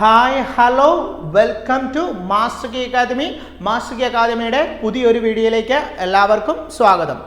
Hi hello welcome to master Ki academy master Ki അക്കാദമിയുടെ പുതിയൊരു വീഡിയോയിലേക്ക് എല്ലാവർക്കും സ്വാഗതം.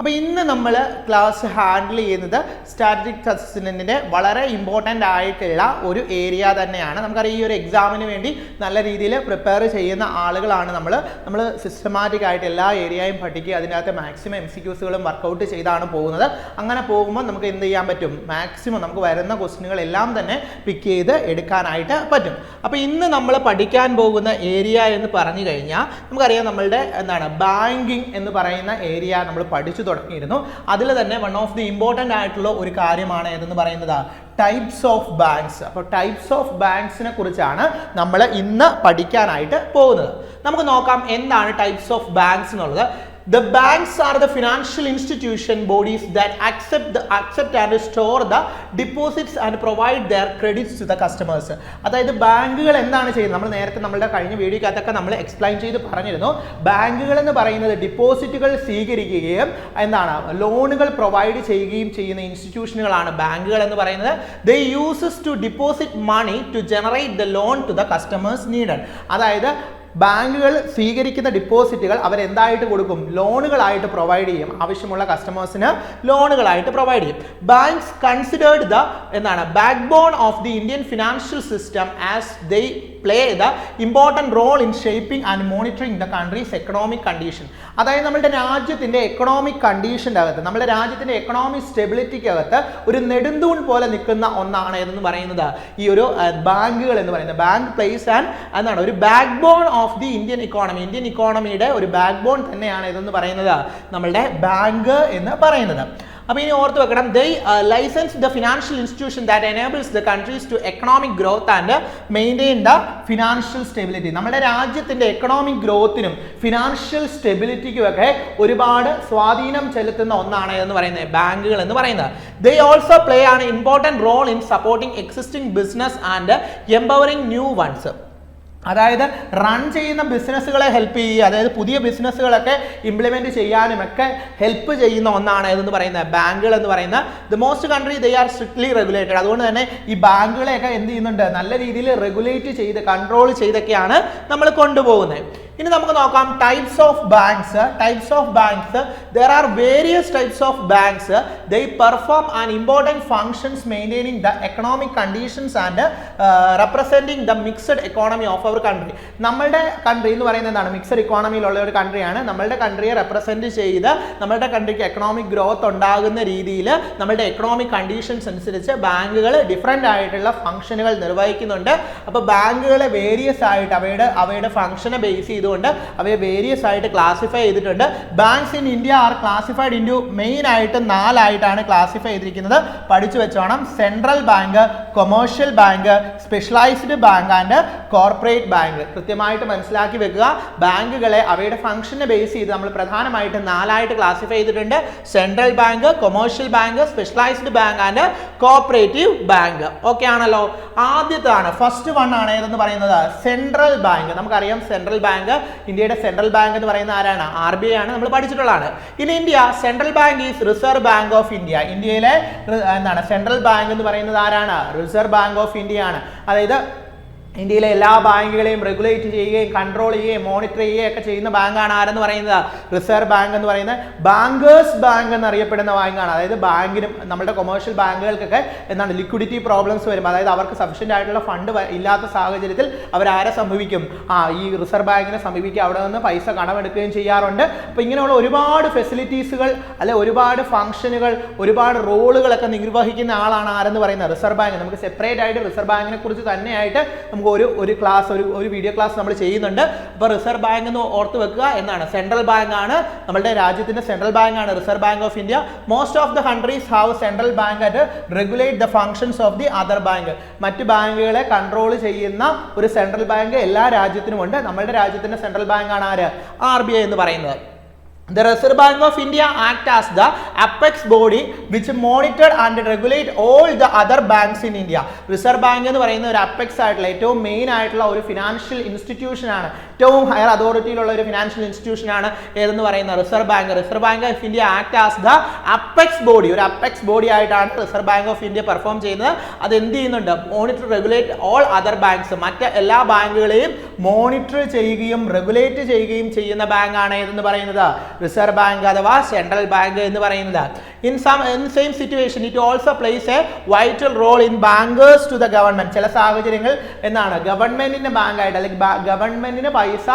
അപ്പോൾ ഇന്ന് നമ്മൾ ക്ലാസ് ഹാൻഡിൽ ചെയ്യുന്നത് സ്റ്റാറ്റിക് അസസ്മെന്റിന്റെ വളരെ ഇമ്പോർട്ടന്റ് ആയിട്ടുള്ള ഒരു ഏരിയ തന്നെയാണ്. നമുക്കറിയാം ഈ ഒരു എക്സാമിന് വേണ്ടി നല്ല രീതിയിൽ പ്രിപ്പയർ ചെയ്യുന്ന ആളുകളാണ് നമ്മൾ നമ്മൾ സിസ്റ്റമാറ്റിക് ആയിട്ട് എല്ലാ ഏരിയയും പഠിക്കുക അതിനകത്ത് മാക്സിമം എം സി ക്യൂസുകളും വർക്കൗട്ട് ചെയ്താണ് പോകുന്നത്. അങ്ങനെ പോകുമ്പോൾ നമുക്ക് എന്ത് ചെയ്യാൻ പറ്റും? മാക്സിമം നമുക്ക് വരുന്ന ക്വസ്റ്റിനുകളെല്ലാം തന്നെ പിക്ക് ചെയ്ത് എടുക്കാനായിട്ട് പറ്റും. അപ്പോൾ ഇന്ന് നമ്മൾ പഠിക്കാൻ പോകുന്ന ഏരിയ എന്ന് പറഞ്ഞു കഴിഞ്ഞാൽ നമുക്കറിയാം നമ്മളുടെ എന്താണ്? ബാങ്കിങ് എന്ന് പറയുന്ന ഏരിയ നമ്മൾ പഠിച്ചു തുടങ്ങിയിരുന്നു. അതിൽ തന്നെ വൺ ഓഫ് ദി ഇമ്പോർട്ടന്റ് ആയിട്ടുള്ള ഒരു കാര്യമാണ് ഏതെന്ന് പറയുന്നത്? ടൈപ്സ് ഓഫ് ബാങ്ക്സ് അപ്പോൾ ടൈപ്സ് ഓഫ് ബാങ്ക്സിനെ കുറിച്ചാണ് നമ്മൾ ഇന്ന് പഠിക്കാനായിട്ട് പോകുന്നത്. നമുക്ക് നോക്കാം എന്താണ് ടൈപ്സ് ഓഫ് ബാങ്ക്സ് എന്നുള്ളത്. The banks are the financial institution bodies that accept the accept and store the deposits and provide their credits to the customers. അതായത് ബാങ്കുകൾ എന്താണ് ചെയ്യുന്നത്? നമ്മൾ നേരത്തെ നമ്മളുടെ കഴിഞ്ഞ വീഡിയോക്കകത്തൊക്കെ നമ്മൾ എക്സ്പ്ലെയിൻ ചെയ്ത് പറഞ്ഞിരുന്നു. ബാങ്കുകൾ എന്ന് പറയുന്നത് ഡിപ്പോസിറ്റുകൾ സ്വീകരിക്കുകയും എന്താണ്? ലോണുകൾ പ്രൊവൈഡ് ചെയ്യുകയും ചെയ്യുന്ന ഇൻസ്റ്റിറ്റ്യൂഷനുകളാണ് ബാങ്കുകൾ എന്ന് പറയുന്നത്. The uses to deposit money to generate the loan to the customers needed അതായത് ബാങ്കുകൾ സ്വീകരിക്കുന്ന ഡിപ്പോസിറ്റുകൾ അവരെന്തായിട്ട് കൊടുക്കും? ലോണുകളായിട്ട് പ്രൊവൈഡ് ചെയ്യും. ആവശ്യമുള്ള കസ്റ്റമേഴ്സിന് ലോണുകളായിട്ട് പ്രൊവൈഡ് ചെയ്യും. ബാങ്ക്സ് കൺസിഡേർഡ് ദ എന്താണ് backbone of the Indian financial system as they play the important role in shaping and monitoring the country's economic condition അതായത് നമ്മുടെ രാജ്യത്തിന്റെ എക്കണോമിക് കണ്ടീഷന്റെ അകത്ത് നമ്മുടെ രാജ്യത്തിന്റെ എക്കണോമിക് സ്റ്റെബിലിറ്റിക്ക് അകത്ത് ഒരു നെടുന്തൂൺ പോലെ നിൽക്കുന്ന ഒന്നാണ് എന്ന് പറയുന്നത്? ഈ ഒരു ബാങ്കുകൾ എന്ന് പറയുന്നത്. ബാങ്ക് പ്ലേസ് ആൻഡ് എന്താണ് ഒരു backbone of the Indian economy Indian ഇക്കോണമിയുടെ ഒരു ബാക്ക് ബോൺ തന്നെയാണ് ഇതെന്ന് പറയുന്നത്. നമ്മളുടെ ബാങ്ക് എന്ന് പറയുന്നത്. അപ്പോൾ ഇനി ഓർത്ത് വെക്കണം they license the financial institution that enables the countries to economic growth and maintain the financial stability നമ്മുടെ രാജ്യത്തിന്റെ എക്കണോമിക് ഗ്രോത്തിനും ഫിനാൻഷ്യൽ സ്റ്റെബിലിറ്റിക്കുമൊക്കെ ഒരുപാട് സ്വാധീനം ചെലുത്തുന്ന ഒന്നാണ് എന്ന് പറയുന്നത് ബാങ്കുകൾ എന്ന് പറയുന്നത്. ദേ ഓൾസോ പ്ലേ ആണ് important role in supporting existing business and empowering new ones അതായത് റൺ ചെയ്യുന്ന ബിസിനസ്സുകളെ ഹെൽപ്പ് ചെയ്യുക അതായത് പുതിയ ബിസിനസ്സുകളൊക്കെ ഇംപ്ലിമെന്റ് ചെയ്യാനും ഒക്കെ ഹെൽപ്പ് ചെയ്യുന്ന ഒന്നാണ് ഇതെന്ന് പറയുന്നത്? ബാങ്കുകൾ എന്ന് പറയുന്ന the most country they are strictly regulated അതുകൊണ്ട് തന്നെ ഈ ബാങ്കുകളെയൊക്കെ എന്ത് ചെയ്യുന്നുണ്ട്? നല്ല രീതിയിൽ റെഗുലേറ്റ് ചെയ്ത് കൺട്രോൾ ചെയ്തൊക്കെയാണ് നമ്മൾ കൊണ്ടുപോകുന്നത്. ഇനി നമുക്ക് നോക്കാം types of banks types of banks there are various types of banks they perform an important functions maintaining the economic conditions and representing the mixed economy of our country നമ്മളുടെ country എന്ന് പറയുന്നത് എന്താണ്? Mixed ഇക്കോണമിയിലുള്ള ഒരു കൺട്രിയാണ് നമ്മളുടെ കൺട്രിയെ represent ചെയ്ത് നമ്മളുടെ കൺട്രിക്ക് economic growth ഉണ്ടാകുന്ന രീതിയിൽ നമ്മളുടെ എക്കണോമിക് കണ്ടീഷൻസ് അനുസരിച്ച് ബാങ്കുകൾ ഡിഫറെന്റ് ആയിട്ടുള്ള ഫങ്ഷനുകൾ നിർവഹിക്കുന്നുണ്ട്. അപ്പോൾ ബാങ്കുകളെ വേരിയസ് ആയിട്ട് അവയുടെ അവയുടെ ഫങ്ഷനെ ബേസ് ചെയ്തുകൊണ്ട് അവയെ വേരിയസ് ആയിട്ട് ക്ലാസിഫൈ ചെയ്തിട്ടുണ്ട്. Banks in India are classified into main ആയിട്ട് നാലായിട്ടാണ് ക്ലാസിഫൈ ചെയ്തിരിക്കുന്നത്. പഠിച്ചു വെച്ചോണം. Central bank commercial bank specialised bank and corporate bank കൃത്യമായിട്ട് മനസ്സിലാക്കി വെക്കുക. ബാങ്കുകളെ അവയുടെ ഫംഗ്ഷനെ ബേസ് ചെയ്ത് നമ്മൾ പ്രധാനമായിട്ട് നാലായിട്ട് ക്ലാസിഫൈ ചെയ്തിട്ടുണ്ട്. Central bank commercial bank specialised bank and cooperative bank okay ആണല്ലോ? ആദ്യത്താണ് ഫസ്റ്റ് വൺ ആണ് ഏതെന്ന് പറയുന്നത്? സെൻട്രൽ ബാങ്ക് നമുക്കറിയാം സെൻട്രൽ ബാങ്ക് ഇന്ത്യയുടെ സെൻട്രൽ ബാങ്ക് എന്ന് പറയുന്ന ആരാണ്? ആർ ബി ഐ ആണ് നമ്മൾ പഠിച്ചിട്ടുള്ളതാണ്. ഇനി India central bank is Reserve Bank of India ഇന്ത്യയിലെ എന്താണ് സെൻട്രൽ ബാങ്ക് എന്ന് പറയുന്നത് ആരാണ്? റിസർവ് ബാങ്ക് ഓഫ് ഇന്ത്യ ആണ്. അതായത് ഇന്ത്യയിലെ എല്ലാ ബാങ്കുകളെയും റെഗുലേറ്റ് ചെയ്യുകയും കൺട്രോൾ ചെയ്യുകയും മോണിറ്റർ ചെയ്യുകയും ഒക്കെ ചെയ്യുന്ന ബാങ്കാണ് ആരെന്ന് പറയുന്നത്? റിസർവ് ബാങ്ക് എന്ന് പറയുന്നത് ബാങ്കേഴ്സ് ബാങ്ക് എന്നറിയപ്പെടുന്ന ബാങ്കാണ്. അതായത് ബാങ്കിനും നമ്മുടെ കൊമേഴ്ഷ്യൽ ബാങ്കുകൾക്കൊക്കെ എന്താണ് ലിക്വിഡിറ്റി പ്രോബ്ലംസ് വരും. അതായത് അവർക്ക് സഫീഷ്യന്റ് ആയിട്ടുള്ള ഫണ്ട് ഇല്ലാത്ത സാഹചര്യത്തിൽ അവരാരെ സമീപിക്കും. ആ ഈ റിസർവ് ബാങ്കിനെ സമീപിക്കുക. അവിടെ നിന്ന് പൈസ കടമെടുക്കുകയും ചെയ്യാറുണ്ട്. അപ്പോൾ ഇങ്ങനെയുള്ള ഒരുപാട് ഫെസിലിറ്റീസുകൾ അല്ലെ ഒരുപാട് ഫംഗ്ഷനുകൾ ഒരുപാട് റോളുകളൊക്കെ നിർവഹിക്കുന്ന ആളാണ് ആരെന്ന് പറയുന്നത്? Reserve Bank. നമുക്ക് സെപ്പറേറ്റ് ആയിട്ട് റിസർവ് ബാങ്കിനെ കുറിച്ച് തന്നെയായിട്ട് നമുക്ക് ഒരു ഒരു ക്ലാസ് ഒരു ഒരു വീഡിയോ ക്ലാസ് നമ്മൾ ചെയ്യുന്നുണ്ട്. അപ്പോൾ റിസർവ് ബാങ്ക് എന്ന് ഓർത്ത് വെക്കുക എന്നാണ്. സെൻട്രൽ ബാങ്ക് ആണ് നമ്മുടെ രാജ്യത്തിന്റെ സെൻട്രൽ ബാങ്ക് ആണ് Reserve Bank of India most of the countries have central bank at regulate the functions of the other bank മറ്റ് ബാങ്കുകളെ കൺട്രോൾ ചെയ്യുന്ന ഒരു സെൻട്രൽ ബാങ്ക് എല്ലാ രാജ്യത്തിനും ഉണ്ട് നമ്മുടെ രാജ്യത്തിന്റെ സെൻട്രൽ ബാങ്ക് ആണ് ആര്? ആർ ബി ഐ എന്ന് പറയുന്നത്. The Reserve Bank of India act as the apex body which monitor and regulate all the other banks in India. Reserve Bank എന്ന് പറയുന്ന ഒരു അപ്പെക്സ് ആയിട്ടുള്ള ഏറ്റവും മെയിൻ ആയിട്ടുള്ള ഒരു ഫിനാൻഷ്യൽ ഇൻസ്റ്റിറ്റ്യൂഷൻ ആണ്. ഏറ്റവും ഹയർ അതോറിറ്റിയിലുള്ള ഒരു ഫിനാൻഷ്യൽ ഇൻസ്റ്റിറ്റ്യൂഷൻ ആണ് ഏതെന്ന് പറയുന്ന Reserve Bank Reserve Bank of India act as the apex body ഒരു അപ്പെക്സ് ബോഡി ആയിട്ടാണ് Reserve Bank of India perform ചെയ്യുന്നത്. അത് എന്ത് ചെയ്യുന്നുണ്ട്? Monitor regulate all other banks മറ്റ് എല്ലാ ബാങ്കുകളെയും മോണിറ്റർ ചെയ്യുകയും റെഗുലേറ്റ് ചെയ്യുകയും ചെയ്യുന്ന ബാങ്കാണ് ഏതെന്ന് പറയുന്നത്? റിസർവ് ബാങ്ക് അഥവാ സെൻട്രൽ ബാങ്ക് എന്ന് പറയുന്നത്. In some in same situation it also plays a vital role in bankers to the government ചില സാഹചര്യങ്ങൾ എന്താണ് ഗവൺമെന്റിന്റെ ബാങ്കായിട്ട് അല്ലെങ്കിൽ ഗവൺമെന്റിന് പൈസ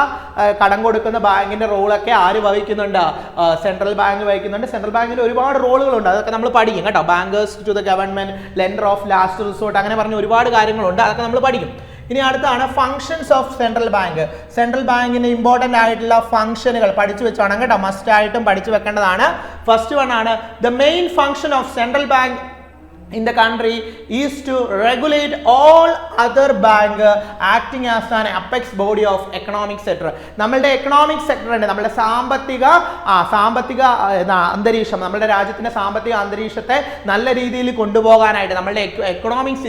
കടം കൊടുക്കുന്ന ബാങ്കിന്റെ റോളൊക്കെ ആര് വഹിക്കുന്നുണ്ട്? സെൻട്രൽ ബാങ്ക് വഹിക്കുന്നുണ്ട്. സെൻട്രൽ ബാങ്കിന് ഒരുപാട് റോളുകളുണ്ട്. അതൊക്കെ നമ്മൾ പഠിക്കും കേട്ടോ. Bankers to the government lender of last resort അങ്ങനെ പറഞ്ഞ ഒരുപാട് കാര്യങ്ങളുണ്ട്. അതൊക്കെ നമ്മൾ പഠിക്കും. ഇനി അടുത്താണ് functions of central bank central ബാങ്കിന്റെ ഇമ്പോർട്ടന്റ് ആയിട്ടുള്ള ഫംഗ്ഷനുകൾ പഠിച്ചു വെച്ചോണം കേട്ടോ. മസ്റ്റ് ആയിട്ടും പഠിച്ചു വെക്കേണ്ടതാണ്. ഫസ്റ്റ് വൺ ആണ്. The main function of central bank in the country is to regulate all other uh, acting as an apex body of economic sector. നമ്മളുടെ എക്കണോമിക് സെക്ടർ ഉണ്ട് നമ്മുടെ സാമ്പത്തിക ആ സാമ്പത്തിക അന്തരീക്ഷം നമ്മുടെ രാജ്യത്തിന്റെ സാമ്പത്തിക അന്തരീക്ഷത്തെ നല്ല രീതിയിൽ കൊണ്ടുപോകാനായിട്ട് നമ്മളുടെ എക്കണോമിക്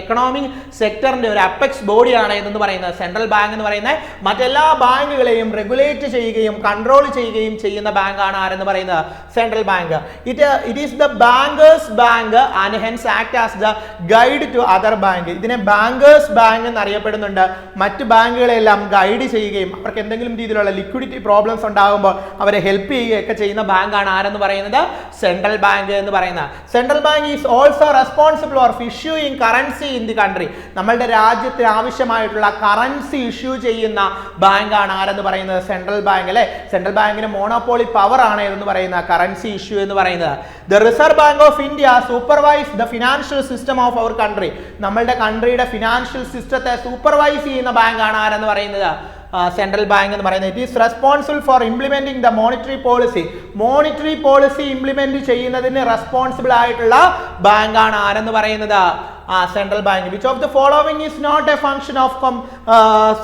എക്കണോമിക് സെക്ടറിന്റെ ഒരു അപ്പെക്സ് ബോഡിയാണ് എന്ന് പറയുന്നത്? സെൻട്രൽ ബാങ്ക് എന്ന് പറയുന്നത്. മറ്റെല്ലാ ബാങ്കുകളെയും റെഗുലേറ്റ് ചെയ്യുകയും കൺട്രോൾ ചെയ്യുകയും ചെയ്യുന്ന ബാങ്കാണ് ആരെന്ന് പറയുന്നത്? Central bank it it is the bankers bank and hence act as the guide to other bank ഇതിനെ ബാങ്കേഴ്സ് ബാങ്ക് എന്നറിയപ്പെടുന്നുണ്ട്. മറ്റ് ബാങ്കുകളെല്ലാം ഗൈഡ് ചെയ്യുകയും അവർക്ക് എന്തെങ്കിലും രീതിയിലുള്ള ലിക്വിഡിറ്റി പ്രോബ്ലംസ് ഉണ്ടാകുമ്പോൾ അവരെ ഹെൽപ്പ് ചെയ്യുകയൊക്കെ ചെയ്യുന്ന ബാങ്കാണ് ആരെന്ന് പറയുന്നത്? സെൻട്രൽ ബാങ്ക് എന്ന് പറയുന്നത് central bank is also responsible or issuing currency in the country നമ്മളുടെ രാജ്യത്തിന് ആവശ്യമായിട്ടുള്ള കറൻസി ഇഷ്യൂ ചെയ്യുന്ന ബാങ്കാണ് ആരെന്ന് പറയുന്നത്? സെൻട്രൽ ബാങ്ക് അല്ലെ? സെൻട്രൽ ബാങ്കിന് മോണോപോളി പവർ ആണ് എന്ന് പറയുന്ന കറൻസി ഇഷ്യൂ എന്ന് പറയുന്നത്. The Reserve Bank of India supervise the financial system of our country നമ്മളുടെ കൺട്രിയുടെ ഫിനാൻഷ്യൽ സിസ്റ്റത്തെ സൂപ്പർവൈസ് ചെയ്യുന്ന ബാങ്കാണ് ആരെന്ന് പറയുന്നത്? സെൻട്രൽ ബാങ്ക് എന്ന് പറയുന്നത്. It is responsible for implementing the monetary policy monetary policy implement ചെയ്യുന്നതിന് റെസ്പോൺസിബിൾ ആയിട്ടുള്ള ബാങ്കാണ് ആരെന്ന് പറയുന്നത്? ആ central bank which of the following is not a function of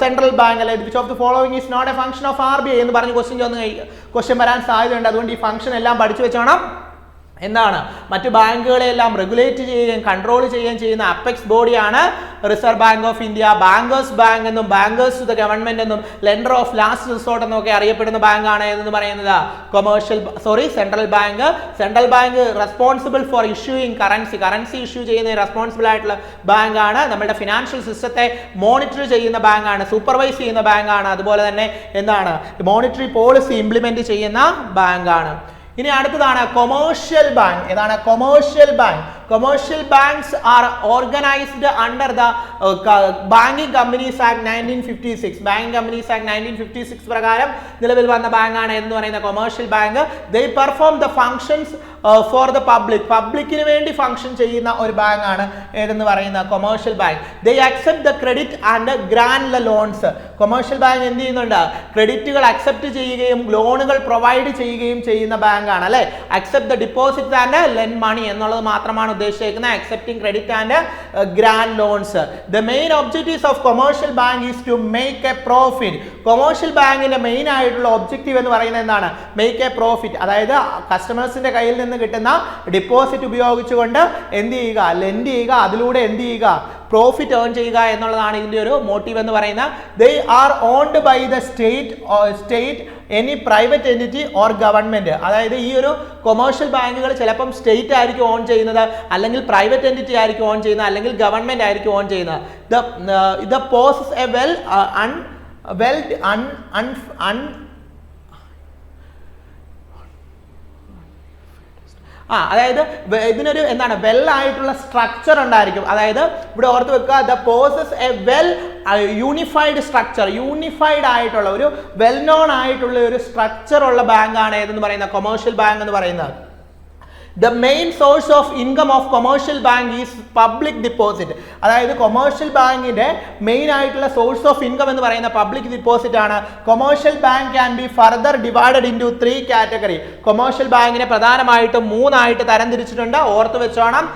central bank അല്ലെ? Which of the following is not a function of R B I എന്ന് പറഞ്ഞ് question ചോദിച്ചു ക്വസ്റ്റ്യൻ വരാൻ സാധ്യതയുണ്ട്. അതുകൊണ്ട് ഈ ഫംഗ്ഷൻ എല്ലാം പഠിച്ചു വെച്ചോണം. എന്താണ്? മറ്റു ബാങ്കുകളെല്ലാം റെഗുലേറ്റ് ചെയ്യുകയും കൺട്രോൾ ചെയ്യുകയും ചെയ്യുന്ന അപ്പെക്സ് ബോഡിയാണ് Reserve Bank of India bankers bank എന്നും ബാങ്കേഴ്സ് ടു ദ ഗവൺമെന്റ് എന്നും ലെൻഡർ ഓഫ് ലാസ്റ്റ് റിസോർട്ട് എന്നൊക്കെ അറിയപ്പെടുന്ന ബാങ്കാണ് എന്ന് പറയുന്നത്? Commercial sorry central bank central bank responsible for issuing currency currency issue ചെയ്യുന്ന റെസ്പോൺസിബിൾ ആയിട്ടുള്ള ബാങ്കാണ്. നമ്മുടെ ഫിനാൻഷ്യൽ സിസ്റ്റത്തെ മോണിറ്റർ ചെയ്യുന്ന ബാങ്കാണ്. സൂപ്പർവൈസ് ചെയ്യുന്ന ബാങ്കാണ്. അതുപോലെ തന്നെ എന്താണ്? മോണിറ്ററി പോളിസി ഇംപ്ലിമെന്റ് ചെയ്യുന്ന ബാങ്കാണ്. ഇനി അടുത്തതാണ് കൊമേഴ്ഷ്യൽ ബാങ്ക് ഏതാണ് commercial bank commercial banks are organised under the banking companies act nineteen fifty six banking companies act nineteen fifty six പ്രകാരം നിലവിൽ വന്ന ബാങ്കാണ് എന്ന് പറയുന്ന commercial bank they perform the functions for the public പബ്ലിക്കിന് വേണ്ടി function ചെയ്യുന്ന ഒരു ബാങ്കാണ് ഏതെന്ന് പറയുന്ന commercial bank they accept the credit and grant loans commercial bank എന്ത് ചെയ്യുന്നുണ്ട്? ക്രെഡിറ്റുകൾ അക്സെപ്റ്റ് ചെയ്യുകയും ലോണുകൾ പ്രൊവൈഡ് ചെയ്യുകയും ചെയ്യുന്ന ബാങ്കാണ് അല്ലെ? Accept the deposit and lend money എന്നുള്ളത് മാത്രമാണ് ഉദ്ദേശിക്കുന്നത് accepting credit and grant loans the main objectives of commercial bank is to make a profit commercial ബാങ്കിന്റെ മെയിൻ ആയിട്ടുള്ള ഒബ്ജക്റ്റീവ് എന്ന് പറയുന്നത് എന്താണ്? മേക്ക് എ പ്രോഫിറ്റ് അതായത് കസ്റ്റമേഴ്സിന്റെ കയ്യിൽ നിന്ന് കിട്ടുന്ന ഡിപ്പോസിറ്റ് ഉപയോഗിച്ചുകൊണ്ട് എന്ത് ചെയ്യുക? ലെൻഡ് ചെയ്യുക. അതിലൂടെ എന്ത് ചെയ്യുക? പ്രോഫിറ്റ് ഏൺ ചെയ്യുക എന്നുള്ളതാണ് ഇതിന്റെ ഒരു മോട്ടീവ് എന്ന് പറയുന്നത് they are owned by the state state any private entity or government അതായത് ഈ ഒരു കൊമേഴ്ഷ്യൽ ബാങ്കുകൾ ചിലപ്പം സ്റ്റേറ്റ് ആയിരിക്കും ഓൺ ചെയ്യുന്നത് അല്ലെങ്കിൽ പ്രൈവറ്റ് എന്റിറ്റി ആയിരിക്കും ഓൺ ചെയ്യുന്നത് അല്ലെങ്കിൽ ഗവൺമെന്റ് ആയിരിക്കും ഓൺ ചെയ്യുന്നത്. The the possess a well un well അൺ അൺ ആ അതായത് ഇതിനൊരു എന്താണ് വെൽ ആയിട്ടുള്ള സ്ട്രക്ചർ ഉണ്ടായിരിക്കും. അതായത് ഇവിടെ ഓർത്ത് വെക്കുക the possess a well unified structure unified ആയിട്ടുള്ള ഒരു വെൽ നോൺ ആയിട്ടുള്ള ഒരു സ്ട്രക്ചർ ഉള്ള ബാങ്കാണ് ഏതെന്ന് പറയുന്നത്? കൊമേഴ്ഷ്യൽ ബാങ്ക് എന്ന് പറയുന്നത്. The main source of income of commercial bank is public deposit അതായത് കൊമേഴ്ഷ്യൽ ബാങ്കിന്റെ മെയിൻ ആയിട്ടുള്ള സോഴ്സ് ഓഫ് ഇൻകം എന്ന് പറയുന്ന പബ്ലിക് ഡിപ്പോസിറ്റ് ആണ്. Commercial bank can be further divided into three category commercial ബാങ്കിനെ പ്രധാനമായിട്ടും മൂന്നായിട്ട് തരംതിരിച്ചിട്ടുണ്ട്. ഓർത്ത് വെച്ചോണം.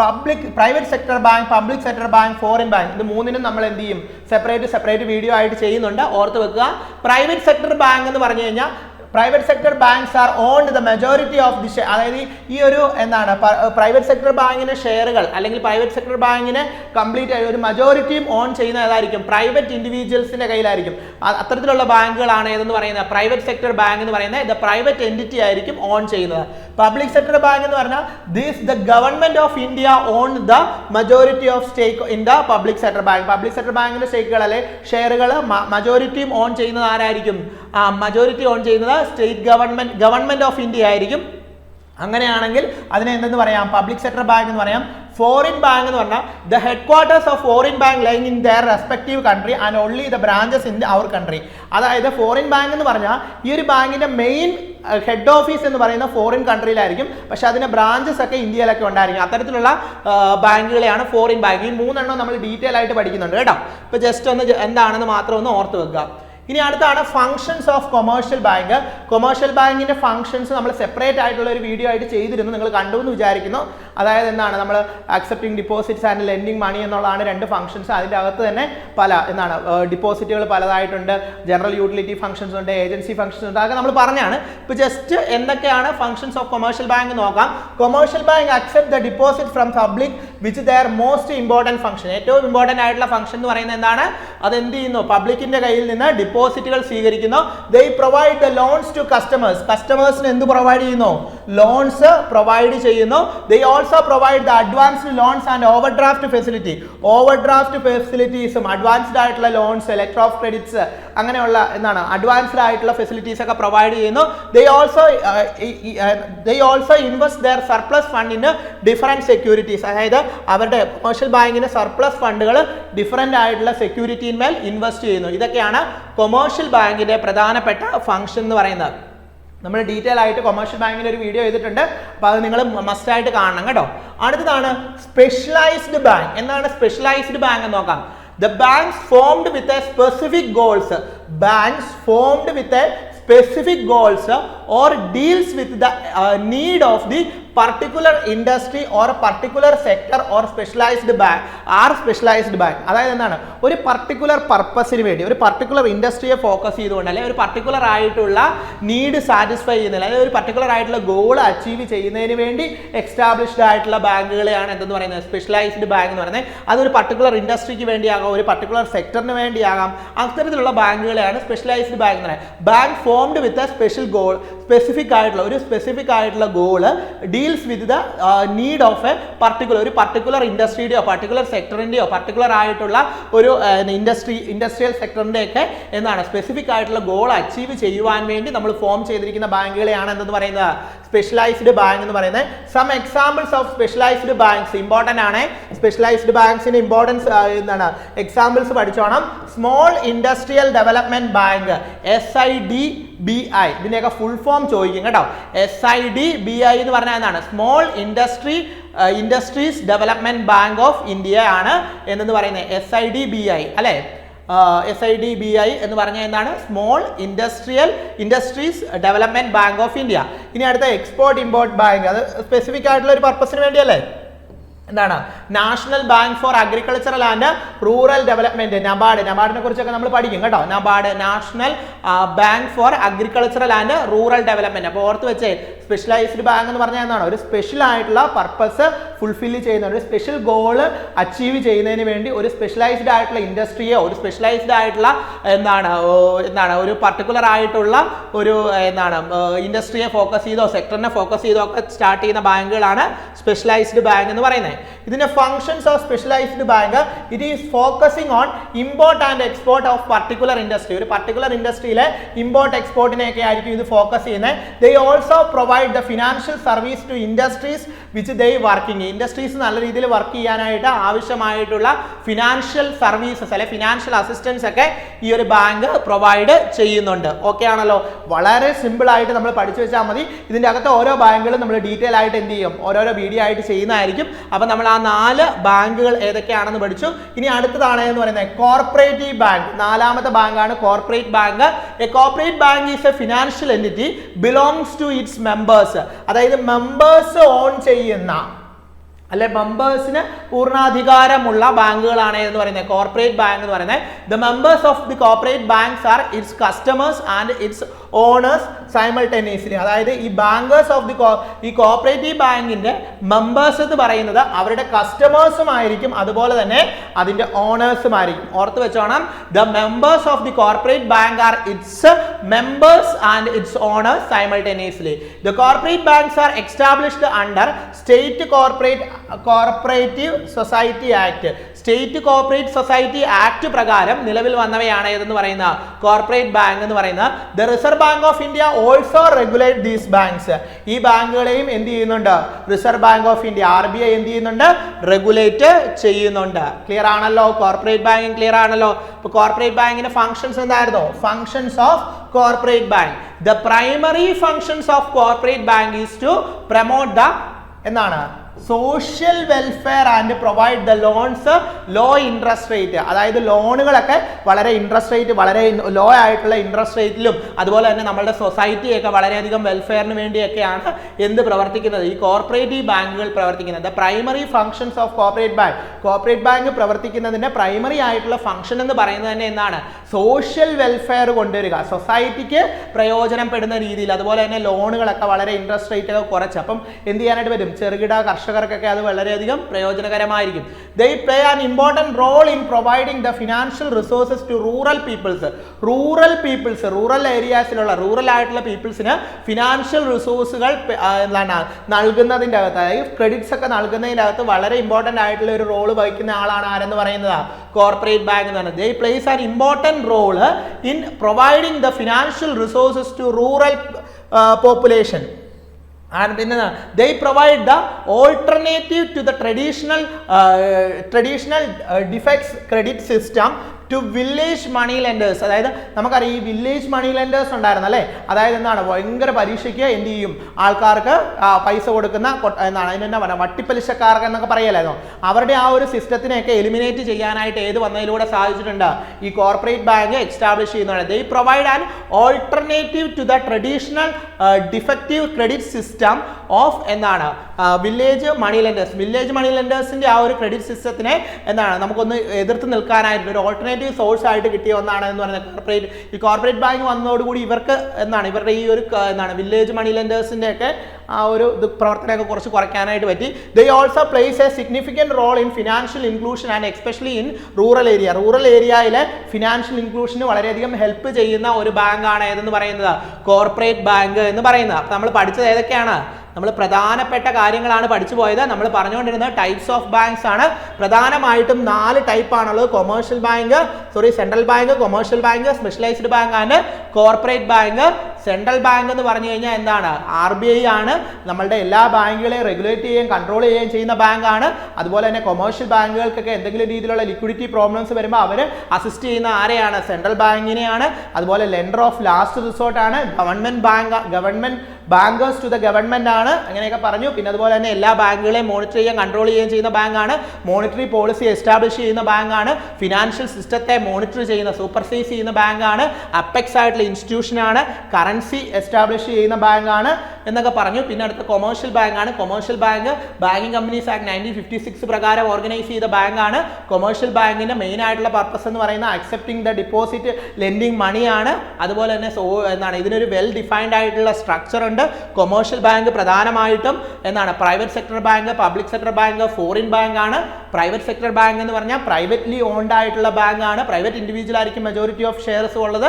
Public private sector bank public sector bank foreign bank ഇത് മൂന്നിനും നമ്മൾ എന്ത് ചെയ്യും? സെപ്പറേറ്റ് സെപ്പറേറ്റ് വീഡിയോ ആയിട്ട് ചെയ്യുന്നുണ്ട്. ഓർത്ത് വെക്കുക. പ്രൈവറ്റ് സെക്ടർ ബാങ്ക് എന്ന് പറഞ്ഞു കഴിഞ്ഞാൽ private sector banks are owned the majority of the അതായത് ഈ ഒരു എന്താണ് പ്രൈവറ്റ് സെക്ടർ ബാങ്കിന് ഷെയറുകൾ അല്ലെങ്കിൽ പ്രൈവറ്റ് സെക്ടർ ബാങ്കിനെ കംപ്ലീറ്റ് ആയി ഒരു മജോറിറ്റിയും ഓൺ ചെയ്യുന്ന ഏതായിരിക്കും? പ്രൈവറ്റ് ഇൻഡിവിജ്വൽസിന്റെ കയ്യിലായിരിക്കും. അത്തരത്തിലുള്ള ബാങ്കുകളാണ് ഏതെന്ന് പറയുന്നത്? പ്രൈവറ്റ് സെക്ടർ ബാങ്ക് എന്ന് പറയുന്നത് ദ പ്രൈവറ്റ് എന്റിറ്റി ആയിരിക്കും ഓൺ ചെയ്യുന്നത്. പബ്ലിക് സെക്ടർ ബാങ്ക് എന്ന് പറഞ്ഞാൽ this the government of India own the majority of stake in the public sector bank public sector ബാങ്കിന്റെ സ്റ്റേക്കുകൾ അല്ലെ ഷെയറുകൾ മജോറിറ്റിയും ഓൺ ചെയ്യുന്നത് ആരായിരിക്കും? മജോറിറ്റി ഓൺ ചെയ്യുന്നത് state government government of India ആയിരിക്കും. അങ്ങനെയാണെങ്കിൽ അതിനെ എന്തെന്ന് പറയാം? പബ്ലിക് സെക്ടർ ബാങ്ക് എന്ന് പറയാം. ഫോറിൻ ബാങ്ക് എന്ന് പറഞ്ഞാൽ the headquarters of foreign bank line in their respective country and only the branches in our country അതായത് ഫോറിൻ ബാങ്ക് എന്ന് പറഞ്ഞാൽ ഈ ഒരു ബാങ്കിന്റെ മെയിൻ ഹെഡ് ഓഫീസ് എന്ന് പറയുന്ന ഫോറിൻ കൺട്രിയിലായിരിക്കും പക്ഷെ അതിന്റെ ബ്രാഞ്ചസ് ഒക്കെ ഇന്ത്യയിലൊക്കെ ഉണ്ടായിരിക്കും. അത്തരത്തിലുള്ള ബാങ്കുകളെയാണ് ഫോറിൻ ബാങ്ക് ഈ മൂന്നെണ്ണം നമ്മൾ ഡീറ്റെയിൽ ആയിട്ട് പഠിക്കുന്നുണ്ട് കേട്ടോ. ഇപ്പൊ ജസ്റ്റ് ഒന്ന് എന്താണെന്ന് മാത്രം ഒന്ന് ഓർത്ത് വെക്കുക. ഇനി അടുത്താണ് functions of commercial bank commercial ബാങ്കിന്റെ ഫംഗ്ഷൻസ് നമ്മൾ സെപ്പറേറ്റ് ആയിട്ടുള്ള ഒരു വീഡിയോ ആയിട്ട് ചെയ്തിരുന്നു. നിങ്ങൾ കണ്ടു എന്ന് വിചാരിക്കുന്നു. അതായത് എന്താണ്? നമ്മൾ accepting deposits and lending money എന്നുള്ളതാണ് രണ്ട് ഫംഗ്ഷൻസ് അതിന്റെ അകത്ത് തന്നെ പല എന്താണ് ഡിപ്പോസിറ്റുകൾ പലതായിട്ടുണ്ട്. ജനറൽ യൂട്ടിലിറ്റി ഫംഗ്ഷൻസ് ഉണ്ട് ഏജൻസി ഫംഗ്ഷൻസ് ഉണ്ട്. അതൊക്കെ നമ്മൾ പറഞ്ഞാണ്. ഇപ്പോൾ ജസ്റ്റ് എന്തൊക്കെയാണ് ഫംഗ്ഷൻസ് ഓഫ് കൊമേഴ്ഷ്യൽ ബാങ്ക് നോക്കാം. Commercial bank accept the deposit from public which their most important function ഏറ്റവും ഇമ്പോർട്ടന്റ് ആയിട്ടുള്ള ഫംഗ്ഷൻ എന്ന് പറയുന്നത് എന്താണ്? അത് എന്ത് ചെയ്യുന്നു പബ്ലിക്കിന്റെ കയ്യിൽ നിന്ന് ഡിപ്പോസിറ്റുകൾ സ്വീകരിക്കുന്നു. They provide the loans to customers കസ്റ്റമേഴ്സിന് എന്ത് പ്രൊവൈഡ് ചെയ്യുന്നു? ലോൺസ് പ്രൊവൈഡ് ചെയ്യുന്നു. They also provide the advanced loans and overdraft facility overdraft ഫെസിലിറ്റീസും അഡ്വാൻസ്ഡ് ആയിട്ടുള്ള ലോൺസ് ലെറ്റർ ഓഫ് ക്രെഡിറ്റ്സ് അങ്ങനെയുള്ള എന്താണ് അഡ്വാൻസ്ഡ് ആയിട്ടുള്ള ഫെസിലിറ്റീസ് ഒക്കെ പ്രൊവൈഡ് ചെയ്യുന്നു. They also they also invest their surplus ഫണ്ടിന് different securities അതായത് അവരുടെ കൊമേഴ്ഷ്യൽ ബാങ്കിന്റെ സർപ്ലസ് ഫണ്ടുകൾ ഡിഫറെന്റ് ആയിട്ടുള്ള സെക്യൂരിറ്റിന്മേൽ ഇൻവെസ്റ്റ് ചെയ്യുന്നു. ഇതൊക്കെയാണ് കൊമേഴ്ഷ്യൽ ബാങ്കിന്റെ പ്രധാനപ്പെട്ട ഫംഗ്ഷൻ എന്ന് പറയുന്നത്. നമ്മൾ ഡീറ്റെയിൽ ആയിട്ട് കൊമേഴ്ഷ്യൽ ബാങ്കിന്റെ ഒരു വീഡിയോ ചെയ്തിട്ടുണ്ട്. അപ്പോൾ അത് നിങ്ങൾ മസ്റ്റ് ആയിട്ട് കാണണം കേട്ടോ. അടുത്തതാണ് സ്പെഷ്യലൈസ്ഡ് ബാങ്ക് എന്താണ് സ്പെഷ്യലൈസ്ഡ് ബാങ്ക് എന്ന് നോക്കാം. The banks formed with a specific goals banks formed with a specific goals or deals with the need of need of industry or particular sector or specialised bank are specialised bank അതായത് എന്താണ്? ഒരു particular പർപ്പസിന് വേണ്ടി ഒരു particular ഇൻഡസ്ട്രിയെ focus ചെയ്തുകൊണ്ട് അല്ലെങ്കിൽ ഒരു particular ആയിട്ടുള്ള നീഡ് സാറ്റിസ്ഫൈ ചെയ്യുന്നില്ല അല്ലെങ്കിൽ ഒരു പർട്ടിക്കുലർ ആയിട്ടുള്ള ഗോൾ അച്ചീവ് ചെയ്യുന്നതിന് വേണ്ടി എക്സ്റ്റാബ്ലിഷ്ഡ് ആയിട്ടുള്ള ബാങ്കുകളെയാണ് എന്തെന്ന് പറയുന്നത്? സ്പെഷ്യലൈസ്ഡ് ബാങ്ക് എന്ന് പറയുന്നത്. അതൊരു പർട്ടിക്കുലർ ഇൻഡസ്ട്രിക്ക് വേണ്ടിയാകാം ഒരു പർട്ടിക്കുലർ സെക്ടറിന് വേണ്ടിയാകാം. അത്തരത്തിലുള്ള ബാങ്കുകളെയാണ് സ്പെഷ്യലൈസ്ഡ് ബാങ്ക് എന്ന് പറയുന്നത്. Bank formed with a special goal specific ആയിട്ടുള്ള ഒരു സ്പെസിഫിക് ആയിട്ടുള്ള goal deals with the need of a particular ഒരു പർട്ടിക്കുലർ ഇൻഡസ്ട്രിയുടെയോ പർട്ടിക്കുലർ സെക്ടറിന്റെയോ പർട്ടിക്കുലർ ആയിട്ടുള്ള ഒരു ഇൻഡസ്ട്രി ഇൻഡസ്ട്രിയൽ സെക്ടറിന്റെയൊക്കെ എന്താണ് സ്പെസിഫിക് ആയിട്ടുള്ള ഗോൾ അച്ചീവ് ചെയ്യുവാൻ വേണ്ടി നമ്മൾ ഫോം ചെയ്തിരിക്കുന്ന ബാങ്കുകളെയാണ് എന്തെന്ന് പറയുന്നത്? സ്പെഷ്യലൈസ്ഡ് ബാങ്ക് എന്ന് പറയുന്നത്. Some examples of specialised banks important ആണ്. സ്പെഷ്യലൈസ്ഡ് ബാങ്ക്സിന്റെ ഇമ്പോർട്ടൻസ് എന്താണ്? Examples പഠിച്ചോണം. Small industrial development bank S I D B I ഇതിന്റെയൊക്കെ ഫുൾ ഫോം ചോദിക്കും കേട്ടോ. S I D B I എന്ന് പറഞ്ഞാൽ എന്താണ്? Small industry industries development bank of India ആണ് എന്നു പറയുന്നത്. S I D B I അല്ലേ? S I D B I എന്ന് പറഞ്ഞാൽ എന്താണ്? Small industrial industries development bank of India ഇനി അടുത്ത എക്സ്പോർട്ട് ഇമ്പോർട്ട് ബാങ്ക് അത് സ്പെസിഫിക് ആയിട്ടുള്ള ഒരു പർപ്പസിന് വേണ്ടിയല്ലേ? എന്താണ്? National bank for agricultural and rural development NABARD നബാർഡിനെ കുറിച്ചൊക്കെ നമ്മൾ പഠിക്കും കേട്ടോ. NABARD national bank for agricultural and rural development അപ്പോൾ ഓർത്ത് വെച്ചേ സ്പെഷ്യലൈസ്ഡ് ബാങ്ക് എന്ന് പറഞ്ഞാൽ എന്താണ്? ഒരു സ്പെഷ്യൽ ആയിട്ടുള്ള പർപ്പസ് ഫുൾഫിൽ ചെയ്യുന്ന ഒരു സ്പെഷ്യൽ ഗോൾ അച്ചീവ് ചെയ്യുന്നതിന് വേണ്ടി ഒരു സ്പെഷ്യലൈസ്ഡ് ആയിട്ടുള്ള ഇൻഡസ്ട്രിയോ ഒരു സ്പെഷ്യലൈസ്ഡ് ആയിട്ടുള്ള എന്താണ് എന്താണ് ഒരു പർട്ടിക്കുലർ ആയിട്ടുള്ള ഒരു എന്താണ് ഇൻഡസ്ട്രിയെ ഫോക്കസ് ചെയ്തോ സെക്ടറിനെ ഫോക്കസ് ചെയ്തോ ഒക്കെ സ്റ്റാർട്ട് ചെയ്യുന്ന ബാങ്കുകളാണ് സ്പെഷ്യലൈസ്ഡ് ബാങ്ക് എന്ന് പറയുന്നത്. ഇതിന്റെ functions of specialised bank it is focusing on import and export of particular industry ഒരു പർട്ടിക്കുലർ ഇൻഡസ്ട്രിയിലെ ഇമ്പോർട്ട് എക്സ്പോർട്ടിനെയൊക്കെ ആയിരിക്കും ഇത് ഫോക്കസ് ചെയ്യുന്നത് they also provide the financial service to industries which they working industries നല്ല രീതിയിൽ വർക്ക് ചെയ്യാനായിട്ട് ആവശ്യമായിട്ടുള്ള ഫിനാൻഷ്യൽ സർവീസസ് അല്ലെ ഫിനാൻഷ്യൽ അസിസ്റ്റൻസ് ഒക്കെ ഈ ഒരു ബാങ്ക് പ്രൊവൈഡ് ചെയ്യുന്നുണ്ട്. ഓക്കെ ആണല്ലോ? വളരെ സിമ്പിൾ ആയിട്ട് നമ്മൾ പഠിച്ചു വെച്ചാൽ മതി. ഇതിന്റെ അകത്ത് ഓരോ ബാങ്കുകളും നമ്മൾ ഡീറ്റെയിൽ ആയിട്ട് എന്ത് ചെയ്യും? ഓരോരോ വീഡിയോ ആയിട്ട് ചെയ്യുന്നതായിരിക്കും. അപ്പം നമ്മൾ ആ നാല് ബാങ്കുകൾ ഏതൊക്കെയാണെന്ന് പഠിച്ചു. ഇനി അടുത്തതാണ് എന്ന് പറയുന്നത് കോർപ്പറേറ്റീവ് ബാങ്ക് നാലാമത്തെ ബാങ്കാണ് corporate bank a corporate bank is a financial entity belongs to its members അതായത് മെമ്പേഴ്സ് ഓൺ ചെയ്യുന്ന അല്ലെ മെമ്പേഴ്സിന് പൂർണാധികാരമുള്ള ബാങ്കുകളാണ് എന്ന് പറയുന്നത്. കോർപ്പറേറ്റ് ബാങ്ക് എന്ന് പറയുന്നത്. The members of the corporate banks are its customers and its owners simultaneously അതായത് ഈ ബാങ്കേഴ്സ് ഓഫ് ദി ഈ കോപ്പറേറ്റീവ് ബാങ്കിന്റെ മെമ്പേഴ്സ് എന്ന് പറയുന്നത് അവരുടെ കസ്റ്റമേഴ്സും ആയിരിക്കും. അതുപോലെ തന്നെ അതിന്റെ ഓണേഴ്സും ആയിരിക്കും. ഓർത്ത് വെച്ചോണം. The members of the corporate bank are its members and its owners simultaneously the corporate banks are established under state corporate cooperative society Act. State corporate society act പ്രകാരം നിലവിൽ വന്നവയാണ് ഏതെന്ന് പറയുന്ന കോർപ്പറേറ്റ് ബാങ്ക് എന്ന് പറയുന്ന the Reserve Bank of India also regulate these banks ഈ ബാങ്കുകളെയും എന്ത് ചെയ്യുന്നുണ്ട്? Reserve Bank of India R B I എന്ത് ചെയ്യുന്നുണ്ട്? റെഗുലേറ്റ് ചെയ്യുന്നുണ്ട്. ക്ലിയർ ആണല്ലോ? കോർപ്പറേറ്റ് ബാങ്കിങ് ക്ലിയർ ആണല്ലോ? ഇപ്പൊ കോർപ്പറേറ്റ് ബാങ്കിന്റെ ഫംഗ്ഷൻസ് എന്തായിരുന്നു? Functions of corporate bank the primary functions of corporate bank is to promote the എന്താണ്? Social welfare and provide the loans low interest rate അതായത് ലോണുകളൊക്കെ വളരെ ഇൻട്രസ്റ്റ് റേറ്റ് വളരെ ലോ ആയിട്ടുള്ള ഇൻട്രസ്റ്റ് റേറ്റിലും അതുപോലെ തന്നെ നമ്മുടെ സൊസൈറ്റിയൊക്കെ വളരെയധികം വെൽഫെയറിന് വേണ്ടിയൊക്കെയാണ് എന്ത് പ്രവർത്തിക്കുന്നത്? ഈ കോർപ്പറേറ്റീവ് ബാങ്കുകൾ പ്രവർത്തിക്കുന്നത്. The primary functions of corporate bank corporate bank പ്രവർത്തിക്കുന്നതിന്റെ primary ആയിട്ടുള്ള ഫംഗ്ഷൻ എന്ന് പറയുന്നത് തന്നെ എന്താണ്? സോഷ്യൽ വെൽഫെയർ കൊണ്ടുവരിക. സൊസൈറ്റിക്ക് പ്രയോജനപ്പെടുന്ന രീതിയിൽ അതുപോലെ തന്നെ ലോണുകളൊക്കെ വളരെ ഇൻട്രസ്റ്റ് റേറ്റ് ഒക്കെ കുറച്ച്. അപ്പം എന്ത് ചെയ്യാനായിട്ട് പറ്റും? ചെറുകിട കർഷകർക്കൊക്കെ അത് വളരെയധികം പ്രയോജനകരമായിരിക്കും. They play an important role in providing the financial resources to rural peoples rural peoples rural ഏരിയാസിലുള്ള rural ആയിട്ടുള്ള പീപ്പിൾസിന് ഫിനാൻഷ്യൽ റിസോഴ്സുകൾ എന്താണ് നൽകുന്നതിന്റെ അകത്ത് അതായത് ക്രെഡിറ്റ്സ് ഒക്കെ നൽകുന്നതിന്റെ അകത്ത് വളരെ ഇമ്പോർട്ടന്റ് ആയിട്ടുള്ള ഒരു റോൾ വഹിക്കുന്ന ആളാണ് ആരെന്ന് പറയുന്നത്? കോർപ്പറേറ്റ് ബാങ്ക് എന്ന് പറയുന്നത്. They places an important role in providing the financial resources to rural population and they provide the alternative to the traditional uh, traditional uh, defects credit system to village money lenders അതായത് നമുക്കറിയാം ഈ village money lenders ഉണ്ടായിരുന്നു അല്ലേ? അതായത് എന്താണ്? ഭയങ്കര പരീക്ഷയ്ക്ക് എന്ത് ചെയ്യും? ആൾക്കാർക്ക് പൈസ കൊടുക്കുന്ന എന്താണ്? അതിന് എന്നാ പറയുക? വട്ടിപ്പലിശക്കാർക്ക് എന്നൊക്കെ പറയലായിരുന്നു. അവരുടെ ആ ഒരു സിസ്റ്റത്തിനെയൊക്കെ എലിമിനേറ്റ് ചെയ്യാനായിട്ട് ഏത് വന്നതിലൂടെ സാധിച്ചിട്ടുണ്ട്? ഈ കോർപ്പറേറ്റ് ബാങ്ക് എക്സ്റ്റാബ്ലിഷ് ചെയ്യുന്നതാണ് they provide an alternative to the traditional defective credit system of എന്താണ്? Village money lenders village money ലെൻഡേഴ്സിന്റെ ആ ഒരു ക്രെഡിറ്റ് സിസ്റ്റത്തിനെ എന്താണ് നമുക്കൊന്ന് എതിർത്ത് നിൽക്കാനായിട്ട് ഒരു ഓൾട്ടർനേറ്റീവ് സോഴ്സ് ആയിട്ട് കിട്ടിയ ഒന്നാണ് എന്ന് പറയുന്നത് കോർപ്പറേറ്റ് ഈ കോർപ്പറേറ്റ് ബാങ്ക് വന്നതോടുകൂടി ഇവർക്ക് എന്താണ് ഇവരുടെ ഈ ഒരു എന്താണ് വില്ലേജ് മണി ലെൻഡേഴ്സിന്റെ ഒക്കെ ആ ഒരു ഇത് പ്രവർത്തനമൊക്കെ കുറച്ച് കുറയ്ക്കാനായിട്ട് പറ്റി. They also places a significant role in financial inclusion and especially in rural area rural ഏരിയയിലെ ഫിനാൻഷ്യൽ ഇൻക്ലൂഷന് വളരെയധികം ഹെൽപ്പ് ചെയ്യുന്ന ഒരു ബാങ്കാണ് ഏതെന്ന് പറയുന്നത്? കോർപ്പറേറ്റ് ബാങ്ക് എന്ന് പറയുന്നത്. അപ്പം നമ്മൾ പഠിച്ചത് ഏതൊക്കെയാണ്? നമ്മൾ പ്രധാനപ്പെട്ട കാര്യങ്ങളാണ് പഠിച്ചു പോയത്. നമ്മൾ പറഞ്ഞുകൊണ്ടിരുന്നത് ടൈപ്സ് ഓഫ് ബാങ്ക്സ് ആണ്. പ്രധാനമായിട്ടും നാല് ടൈപ്പ് ആണുള്ളത്. Commercial bank sorry central bank commercial bank specialised bank ആണ് കോർപ്പറേറ്റ് ബാങ്ക് സെൻട്രൽ ബാങ്ക് എന്ന് പറഞ്ഞു കഴിഞ്ഞാൽ എന്താണ്? ആർ ബി ഐ ആണ്. നമ്മളുടെ എല്ലാ ബാങ്കുകളെയും റെഗുലേറ്റ് ചെയ്യുകയും കൺട്രോൾ ചെയ്യുകയും ചെയ്യുന്ന ബാങ്കാണ്. അതുപോലെ തന്നെ കൊമേഴ്ഷ്യൽ ബാങ്കുകൾക്കൊക്കെ എന്തെങ്കിലും രീതിയിലുള്ള ലിക്വിഡിറ്റി പ്രോബ്ലംസ് വരുമ്പോൾ അവർ അസിസ്റ്റ് ചെയ്യുന്ന ആരെയാണ്? സെൻട്രൽ ബാങ്കിനെയാണ്. അതുപോലെ ലെൻഡർ ഓഫ് ലാസ്റ്റ് റിസോർട്ട് ആണ്. Government bank government bankers to the government ആണ്. അങ്ങനെയൊക്കെ പറഞ്ഞു. പിന്നെ അതുപോലെ തന്നെ എല്ലാ ബാങ്കുകളെയും മോണിറ്റർ ചെയ്യുകയും കൺട്രോൾ ചെയ്യുകയും ചെയ്യുന്ന ബാങ്കാണ്. മോണിറ്ററി പോളിസി എസ്റ്റാബ്ലിഷ് ചെയ്യുന്ന ബാങ്കാണ്. ഫിനാൻഷ്യൽ സിസ്റ്റത്തെ മോണിറ്റർ ചെയ്യുന്ന സൂപ്പർസൈസ് ചെയ്യുന്ന ബാങ്കാണ്. അപ്പെക്സ് ആയിട്ടുള്ള ഇൻസ്റ്റിറ്റ്യൂഷൻ ആണ്. കറൻസി എസ്റ്റാബ്ലിഷ് ചെയ്യുന്ന ബാങ്കാണ് എന്നൊക്കെ പറഞ്ഞു. പിന്നെ അടുത്ത കൊമേഴ്ഷ്യൽ ബാങ്കാണ് commercial bank banking companies act nineteen fifty six പ്രകാരം ഓർഗനൈസ് ചെയ്ത ബാങ്കാണ് കൊമേഴ്ഷ്യൽ ബാങ്കിന്റെ മെയിൻ ആയിട്ടുള്ള പർപ്പസ് എന്ന് പറയുന്നത് അക്സെപ്റ്റിംഗ് ദ ഡിപ്പോസിറ്റ് ലെൻഡിങ് മണിയാണ് അതുപോലെ തന്നെ സോ എന്താണ് ഇതിനൊരു വെൽ ഡിഫൈൻഡ് ആയിട്ടുള്ള സ്ട്രക്ചർ ഉണ്ട്. കൊമേഴ്ഷ്യൽ ബാങ്ക് പ്രധാനമായിട്ടും എന്താണ് private sector bank public sector bank foreign bank ആണ്. പ്രൈവറ്റ് സെക്ടർ ബാങ്ക് എന്ന് പറഞ്ഞാൽ പ്രൈവറ്റ്ലി ഓൺഡ് ആയിട്ടുള്ള ബാങ്ക് ആണ്. പ്രൈവറ്റ് ഇൻഡിവിജ്വൽ ആയിരിക്കും മെജോറിറ്റി ഓഫ് ഷെയർസ് ഉള്ളത്.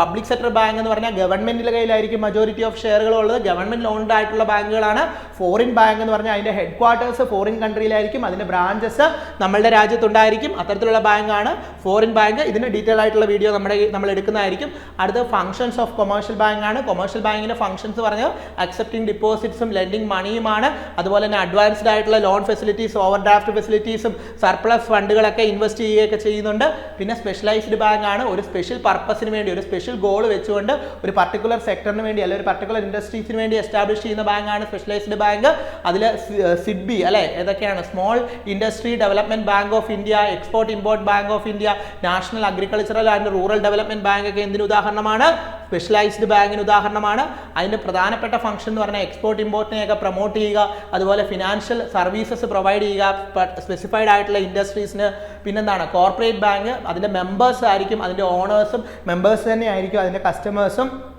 പബ്ലിക് സെക്ടർ ബാങ്ക് എന്ന് പറഞ്ഞാൽ ഗവൺമെന്റിന്റെ കയ്യിലായിരിക്കും മെജോറിറ്റി ഓഫ് ഷെയറുകൾ ഉള്ളത്. ഗവൺമെന്റ് ഓൺഡ് ആയിട്ടുള്ള ബാങ്കുകളാണ്. ഫോറിൻ ബാങ്ക് എന്ന് പറഞ്ഞാൽ അതിന്റെ ഹെഡ് ക്വാർട്ടേഴ്സ് ഫോറിൻ കൺട്രിയിലായിരിക്കും അതിന്റെ ബ്രാഞ്ചസ് നമ്മളുടെ രാജ്യത്തുണ്ടായിരിക്കും. അത്തരത്തിലുള്ള ബാങ്കാണ് ഫോറിൻ ബാങ്ക് ഇതിന് ഡീറ്റെയിൽ ആയിട്ടുള്ള വീഡിയോ നമ്മുടെ നമ്മൾ എടുക്കുന്നതായിരിക്കും. അടുത്ത ഫംഗ്ഷൻസ് ഓഫ് കൊമേഴ്ഷ്യൽ ബാങ്ക് ആണ്. കൊമേഴ്ഷ്യൽ ബാങ്കിന്റെ ഫംഗ്ഷൻസ് പറഞ്ഞത് അക്സെപ്റ്റിംഗ് ഡിപ്പോസിറ്റ്സും ലെൻഡിങ് മണിയുമാണ് അതുപോലെ തന്നെ അഡ്വാൻസ്ഡ് ആയിട്ടുള്ള ലോൺ ഫെസിലിറ്റീസ് ഓവർ ഡ്രാഫ്റ്റ് ഫെസിലിറ്റീസും സർപ്ലസ് ഫണ്ടുകളൊക്കെ ഇൻവെസ്റ്റ് ചെയ്യുകയൊക്കെ ചെയ്യുന്നുണ്ട്. പിന്നെ സ്പെഷ്യലൈസ്ഡ് ബാങ്ക് ആണ്. ഒരു സ്പെഷ്യൽ പർപ്പസിന് വേണ്ടി ഒരു സ്പെഷ്യൽ ഗോൾ വെച്ചുകൊണ്ട് ഒരു പർട്ടിക്കുലർ സെക്ടറിന് വേണ്ടി അല്ലെങ്കിൽ ഒരു പർട്ടിക്കുലർ ഇൻഡസ്ട്രീസിന് വേണ്ടി എസ്റ്റാബ്ലിഷ് ചെയ്യുന്ന ബാങ്കാണ് സ്പെഷ്യലൈസ്ഡ് ബാങ്ക് അതിൽ സിഡ്ബി അല്ലെ? ഏതൊക്കെയാണ്? Small industry development bank of India export import bank of India national agricultural and rural development bank ഒക്കെ എന്തിന് ഉദാഹരണമാണ്? സ്പെഷ്യലൈസ്ഡ് ബാങ്കിന് ഉദാഹരണമാണ്. അതിന്റെ പ്രധാനപ്പെട്ട ഫംഗ്ഷൻ എന്ന് പറഞ്ഞാൽ എക്സ്പോർട്ട് ഇമ്പോർട്ടിനെയൊക്കെ പ്രൊമോട്ട് ചെയ്യുക. അതുപോലെ ഫിനാൻഷ്യൽ സർവീസസ് പ്രൊവൈഡ് ചെയ്യുക. സ്പെസിഫൈഡ് ആയിട്ടുള്ള ഇൻഡസ്ട്രീസിന് പിന്നെന്താണ്? കോർപ്പറേറ്റ് ബാങ്ക് അതിന്റെ മെമ്പേഴ്സ് ആയിരിക്കും. അതിന്റെ ഓണേഴ്സും മെമ്പേഴ്സ് തന്നെ ആയിരിക്കും. അതിന്റെ കസ്റ്റമേഴ്സും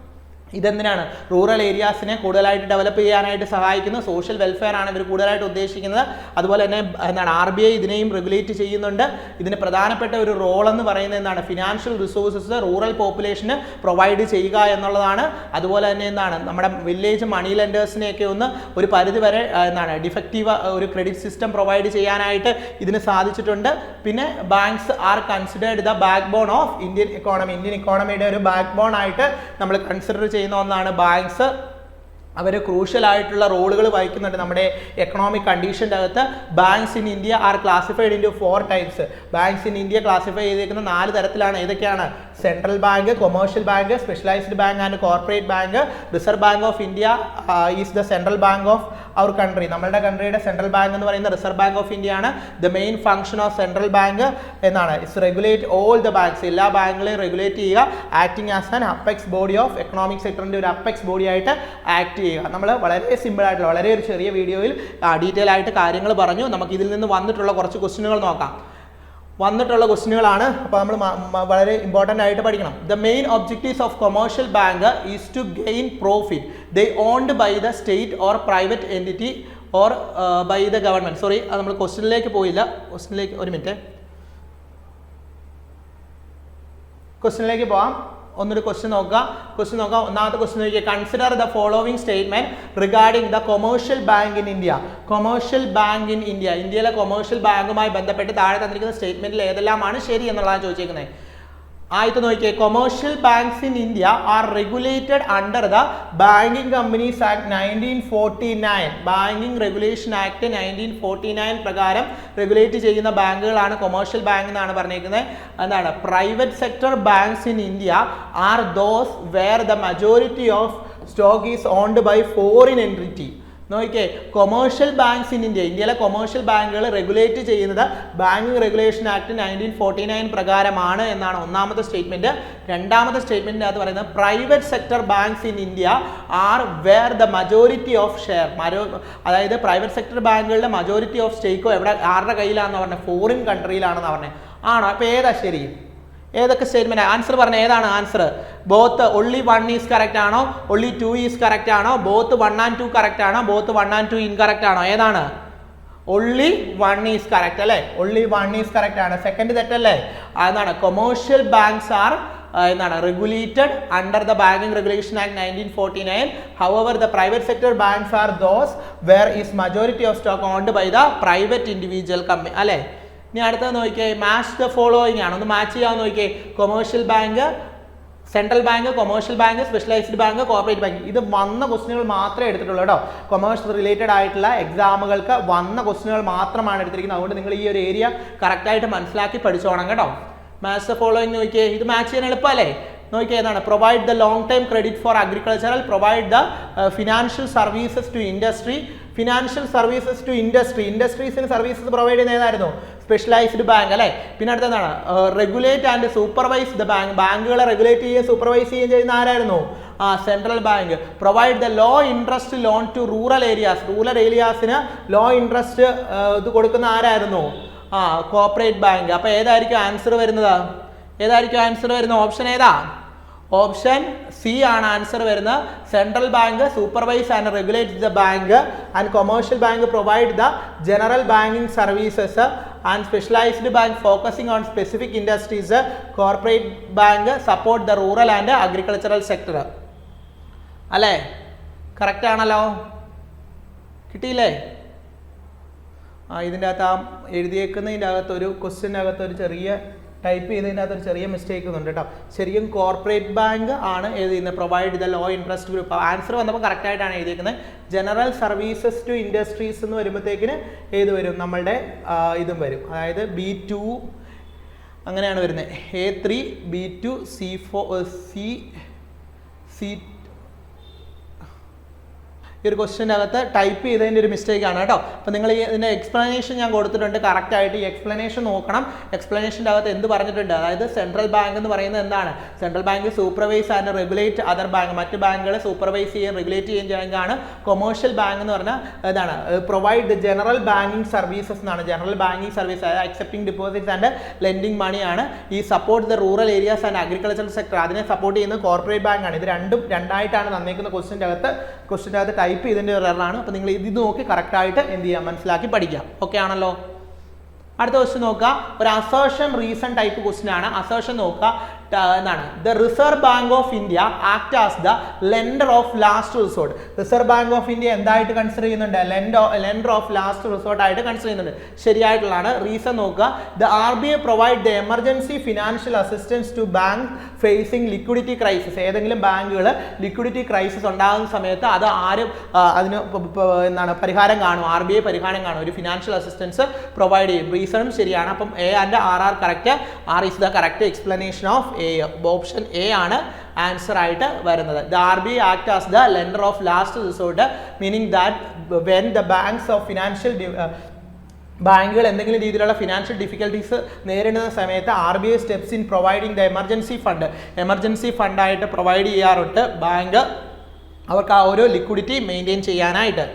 ഇതെന്തിനാണ്? റൂറൽ ഏരിയാസിനെ കൂടുതലായിട്ട് ഡെവലപ്പ് ചെയ്യാനായിട്ട് സഹായിക്കുന്ന. സോഷ്യൽ വെൽഫെയർ ആണ് ഇവർ കൂടുതലായിട്ട് ഉദ്ദേശിക്കുന്നത്. അതുപോലെ തന്നെ എന്താണ് ആർ ബി ഐ ഇതിനെയും റെഗുലേറ്റ് ചെയ്യുന്നുണ്ട്. ഇതിന് പ്രധാനപ്പെട്ട ഒരു റോൾ എന്ന് പറയുന്നത് എന്താണ്? ഫിനാൻഷ്യൽ റിസോഴ്സസ് റൂറൽ പോപ്പുലേഷന് പ്രൊവൈഡ് ചെയ്യുക എന്നുള്ളതാണ്. അതുപോലെ തന്നെ എന്താണ്? നമ്മുടെ വില്ലേജ് മണി ലെൻഡേഴ്സിനെയൊക്കെ ഒന്ന് ഒരു പരിധി വരെ എന്താണ് ഡിഫക്റ്റീവ് ഒരു ക്രെഡിറ്റ് സിസ്റ്റം പ്രൊവൈഡ് ചെയ്യാനായിട്ട് ഇതിന് സാധിച്ചിട്ടുണ്ട്. പിന്നെ banks are considered the backbone of Indian economy Indian ഇക്കോണമിയുടെ ഒരു ബാക്ക് ബോൺ ആയിട്ട് നമ്മൾ കൺസിഡർ ചെയ്യുന്ന ഒന്നാണ് ബാങ്ക്സ് അവർ ക്രൂഷ്യലായിട്ടുള്ള റോളുകൾ വഹിക്കുന്നുണ്ട് നമ്മുടെ എക്കണോമിക് കണ്ടീഷന്റെ അകത്ത്. Banks in India are classified in four types banks in India classify ചെയ്തിരിക്കുന്ന നാല് തരത്തിലാണ് ഏതൊക്കെയാണ്? Central bank commercial bank specialised bank and corporate bank Reserve Bank of India is the central bank of our country. നമ്മളുടെ കൺട്രിയുടെ central bank എന്ന് പറയുന്ന reserve bank of India ആണ്. The main function of central bank എന്നാണ്. Its regulate all the banks എല്ലാ ബാങ്കുകളെയും regulate ചെയ്യുക acting as an apex body of economic സെക്ടറിന്റെ ഒരു അപ്പെക്സ് ബോഡി ആയിട്ട് ആക്ട് ചെയ്യുക. നമ്മൾ വളരെ സിമ്പിൾ ആയിട്ടുള്ള വളരെ ഒരു ചെറിയ വീഡിയോയിൽ ഡീറ്റെയിൽ ആയിട്ട് കാര്യങ്ങൾ പറഞ്ഞു. നമുക്ക് ഇതിൽ നിന്ന് വന്നിട്ടുള്ള കുറച്ച് ക്വസ്റ്റ്യനുകൾ നോക്കാം. വന്നിട്ടുള്ള ക്വസ്റ്റ്യനുകളാണ് അപ്പോൾ നമ്മൾ വളരെ ഇമ്പോർട്ടന്റ് ആയിട്ട് പഠിക്കണം. The main objectives of commercial bank is to gain profit they owned by the state or private entity or by the government sorry അത് നമ്മൾ ക്വസ്റ്റ്യനിലേക്ക് പോയില്ല. ക്വസ്റ്റ്യനിലേക്ക് ഒരു മിനിറ്റ് ക്വസ്റ്റ്യനിലേക്ക് പോവാം. ഒന്നൊരു ക്വസ്റ്റ്യൻ നോക്കുക. ക്വസ്റ്റ്യൻ നോക്കുക. ഒന്നാമത്തെ ക്വസ്റ്റ്യൻ നോക്കിയാൽ consider the following statement regarding the commercial bank in India commercial bank in India ഇന്ത്യയിലെ കൊമേഴ്ഷ്യൽ ബാങ്കുമായി ബന്ധപ്പെട്ട് താഴെ തന്നിരിക്കുന്ന സ്റ്റേറ്റ്മെന്റിൽ ഏതെല്ലാമാണ് ശരി എന്നുള്ളതാണ് ചോദിച്ചേക്കുന്നത്. ആദ്യത്തെ നോക്കിയേ commercial banks in India are regulated under the banking companies act nineteen forty nine banking regulation act nineteen forty nine പ്രകാരം റെഗുലേറ്റ് ചെയ്യുന്ന ബാങ്കുകളാണ് കൊമേഴ്ഷ്യൽ ബാങ്ക് എന്നാണ് പറഞ്ഞിരിക്കുന്നത് എന്താണ്? Private sector banks in India are those where the majority of stock is owned by foreign entity നോക്കിക്കേ commercial banks in India ഇന്ത്യയിലെ commercial ബാങ്കുകൾ regulate ചെയ്യുന്നത് banking regulation act nineteen forty nine പ്രകാരമാണ് എന്നാണ് ഒന്നാമത്തെ സ്റ്റേറ്റ്മെന്റ് രണ്ടാമത്തെ സ്റ്റേറ്റ്മെന്റിന്റെ അകത്ത് പറയുന്നത് private sector banks in India are where the majority of share മരോ അതായത് പ്രൈവറ്റ് സെക്ടർ ബാങ്കുകളുടെ മജോറിറ്റി ഓഫ് സ്റ്റേക്കോ എവിടെ ആരുടെ കയ്യിലാണെന്ന് പറഞ്ഞത് ഫോറിൻ കൺട്രിയിലാണെന്ന് പറഞ്ഞത് ആണോ? അപ്പോൾ ഏതാ ശരി? ഏതൊക്കെ സ്റ്റേറ്റ്മെന്റ് ആൻസർ പറഞ്ഞ ഏതാണ് answer both only one is correct ആണോ? ഒള്ളി ടു ഈസ് കറക്റ്റ് ആണോ? Both one and two correct ആണോ? Both one and two incorrect ആണോ? ഏതാണ്? ഒള്ളി വൺ ഈസ് കറക്റ്റ് അല്ലേ? ഒള്ളി വൺ ഈസ് കറക്റ്റ് ആണ്. സെക്കൻഡ് തെറ്റല്ലേ? അതാണ് കൊമേഴ്ഷ്യൽ ബാങ്ക്സ് ആർ എന്താണ്? Regulated under the banking regulation act nineteen forty nine however the private sector banks are those where is majority of stock owned by the private individual company അല്ലേ? ഇനി അടുത്തത് നോക്കിയേ match the following ആണ്. ഒന്ന് match ചെയ്യാൻ നോക്കിയേ commercial bank central bank commercial bank specialised bank corporate bank ഇത് വന്ന ക്വസ്റ്റിനുകൾ മാത്രമേ എടുത്തിട്ടുള്ളൂ കേട്ടോ. കൊമേഴ്സ് റിലേറ്റഡ് ആയിട്ടുള്ള എക്സാമുകൾക്ക് വന്ന ക്വസ്റ്റിനുകൾ മാത്രമാണ് എടുത്തിരിക്കുന്നത്. അതുകൊണ്ട് നിങ്ങൾ ഈ ഒരു ഏരിയ കറക്റ്റായിട്ട് മനസ്സിലാക്കി പഠിച്ചോണം കേട്ടോ. മാച്ച് ഫോളോയിങ് നോക്കിയേ ഇത് മാച്ച് ചെയ്യാൻ എളുപ്പമല്ലേ? നോക്കിയാൽ ഏതാണ് provide the long time credit for agricultural provide the financial services to industry financial services to industry ഇൻഡസ്ട്രീസിന് services provide ചെയ്യുന്ന ഏതായിരുന്നു? സ്പെഷ്യലൈസ്ഡ് ബാങ്ക് അല്ലേ? പിന്നെ അടുത്ത എന്താണ്? Regulate and supervise the bank ബാങ്കുകളെ റെഗുലേറ്റ് ചെയ്യുകയും സൂപ്പർവൈസ് ചെയ്യുകയും ചെയ്യുന്ന ആരായിരുന്നു? ആ central bank provide the low interest loan to rural areas rural ഏരിയാസിന് low interest ഇത് കൊടുക്കുന്ന ആരായിരുന്നു? ആ കോപ്പറേറ്റ് ബാങ്ക് അപ്പോൾ ഏതായിരിക്കും ആൻസർ വരുന്നത്? ഏതായിരിക്കും ആൻസർ വരുന്ന ഓപ്ഷൻ ഏതാ? ഓപ്ഷൻ സി ആണ് ആൻസർ വരുന്നത്. Central bank supervise and regulate the bank and commercial bank provide the general banking services and specialised bank focusing on specific industries corporate bank support the rural and agricultural sector. അല്ലേ? Correct ആണല്ലോ. കിട്ടിയില്ലേ? ആ ഇതിന്റെ അകത്ത് ആ എഴുതിയേക്കുന്നതിന്റെ അകത്തൊരു അകത്ത് ഒരു ചെറിയ ടൈപ്പ് ചെയ്തതിനകത്ത് ഒരു ചെറിയ മിസ്റ്റേക്ക് ഉണ്ട് കേട്ടോ. ശരിക്കും കോർപ്പറേറ്റ് ബാങ്ക് ആണ് എഴുതിയിരുന്നത് provide the low interest group answer വന്നപ്പോൾ കറക്റ്റ് ആയിട്ടാണ് എഴുതിയിരിക്കുന്നത് ജനറൽ സർവീസസ് ടു ഇൻഡസ്ട്രീസ് എന്ന് വരുമ്പോഴത്തേക്കിന് ഏത് വരും? നമ്മളുടെ ഇതും വരും. അതായത് ബി ടു അങ്ങനെയാണ് വരുന്നത്. A three B two C four C C ഈ ഒരു ക്വസ്റ്റിനകത്ത് ടൈപ്പ് ചെയ്തതിന്റെ ഒരു മിസ്റ്റേക്ക് ആണ് കേട്ടോ. അപ്പോൾ നിങ്ങൾ ഈ ഇതിന്റെ എക്സ്പ്ലനേഷൻ ഞാൻ കൊടുത്തിട്ടുണ്ട്. കറക്റ്റ് ആയിട്ട് ഈ എക്സ്പ്ലനേഷൻ നോക്കണം. എക്സ്പ്ലനേഷന്റെ അകത്ത് എന്ത് പറഞ്ഞിട്ടുണ്ട്? അതായത് സെൻട്രൽ ബാങ്ക് എന്ന് പറയുന്നത് എന്താണ്? Central bank supervise and regulate other bank മറ്റ് ബാങ്കുകളെ സൂപ്പർവൈസ് ചെയ്യുകയും റെഗുലേറ്റ് ചെയ്യുകയും ബാങ്കാണ് കൊമേഴ്ഷ്യൽ ബാങ്ക് എന്ന് പറഞ്ഞാൽ ഇതാണ്. പ്രൊവൈഡ് ജനറൽ ബാങ്കിങ് സർവീസസ് എന്നാണ്. ജനറൽ ബാങ്കിങ് സർവീസ് അതായത് അക്സെപ്റ്റിംഗ് ഡിപ്പോസിറ്റ്സ് ആൻഡ് ലെൻഡിങ് മണിയാണ് ഈ support the rural areas and agricultural sector അതിനെ സപ്പോർട്ട് ചെയ്യുന്നത് കോർപ്പറേറ്റ് ബാങ്ക് ആണ്. ഇത് രണ്ടും രണ്ടായിട്ടാണ് തന്നേക്കുന്ന ക്വസ്റ്റിന്റെ അകത്ത് ക്വസ്റ്റിന്റെ അകത്ത് ടൈപ്പ് ചെയ്തതിന്റെ ഒരു എററാണ്. അപ്പോൾ നിങ്ങൾ ഇത് നോക്കി കറക്റ്റായിട്ട് എന്ത് ചെയ്യാം? മനസ്സിലാക്കി പഠിക്കാം. ഓക്കെ ആണല്ലോ? അടുത്ത ക്വസ്റ്റ്യൻ നോക്കുക. ഒരു അസേഷൻ റീസൺ ടൈപ്പ് ക്വസ്റ്റ്യൻ ആണ്. അസേർഷൻ നോക്കുക. എന്താണ്? The Reserve Bank of India act as the lender of last resort Reserve Bank of India എന്തായിട്ട് കൺസിഡർ ചെയ്യുന്നുണ്ട്? Lender lender of last resort ആയിട്ട് കൺസിഡർ ചെയ്യുന്നുണ്ട്. ശരിയായിട്ടുള്ളതാണ്. റീസൺ നോക്കുക. The R B I provide the emergency financial assistance to bank facing liquidity crisis ഏതെങ്കിലും ബാങ്കുകൾ liquidity crisis ഉണ്ടാകുന്ന സമയത്ത് അത് ആരും അതിന് എന്താണ് പരിഹാരം കാണും. ആർ ബി ഐ പരിഹാരം കാണും. ഒരു ഫിനാൻഷ്യൽ അസിസ്റ്റൻസ് പ്രൊവൈഡ് ചെയ്യും. റീസണും ശരിയാണ്. അപ്പം A and R R correct R is the correct explanation of A option A ആണ് ആൻസർ ആയിട്ട് വരുന്നത്. The R B act as the lender of last resort meaning that when the banks of financial ബാങ്കുകൾ എന്തെങ്കിലും രീതിയിലുള്ള financial difficulties നേരിടുന്ന സമയത്ത് R B I steps in providing the emergency fund emergency ഫണ്ടായിട്ട് provide ചെയ്യാറുണ്ട്. Bank അവർക്ക് ആ ഒരു liquidity maintain ചെയ്യാനായിട്ട്.